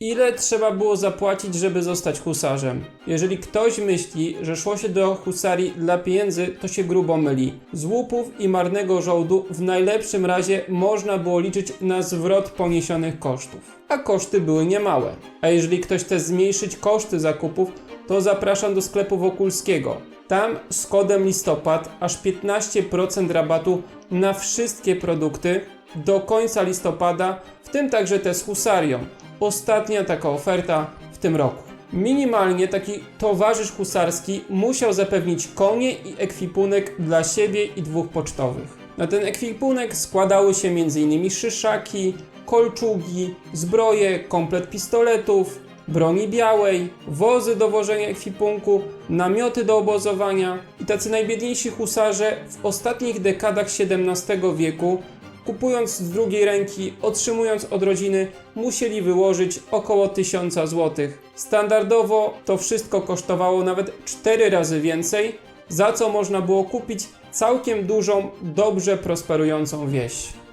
Ile trzeba było zapłacić, żeby zostać husarzem? Jeżeli ktoś myśli, że szło się do husarii dla pieniędzy, to się grubo myli. Z łupów i marnego żołdu w najlepszym razie można było liczyć na zwrot poniesionych kosztów. A koszty były niemałe. A jeżeli ktoś chce zmniejszyć koszty zakupów, to zapraszam do sklepu Wokulskiego. Tam z kodem listopad aż 15% rabatu na wszystkie produkty do końca listopada, w tym także te z husarią. Ostatnia taka oferta w tym roku. Minimalnie taki towarzysz husarski musiał zapewnić konie i ekwipunek dla siebie i dwóch pocztowych. Na ten ekwipunek składały się m.in. szyszaki, kolczugi, zbroje, komplet pistoletów, broni białej, wozy do wożenia ekwipunku, namioty do obozowania i tacy najbiedniejsi husarze w ostatnich dekadach XVII wieku kupując z drugiej ręki, otrzymując od rodziny, musieli wyłożyć około 1000 zł. Standardowo to wszystko kosztowało nawet 4 razy więcej, za co można było kupić całkiem dużą, dobrze prosperującą wieś.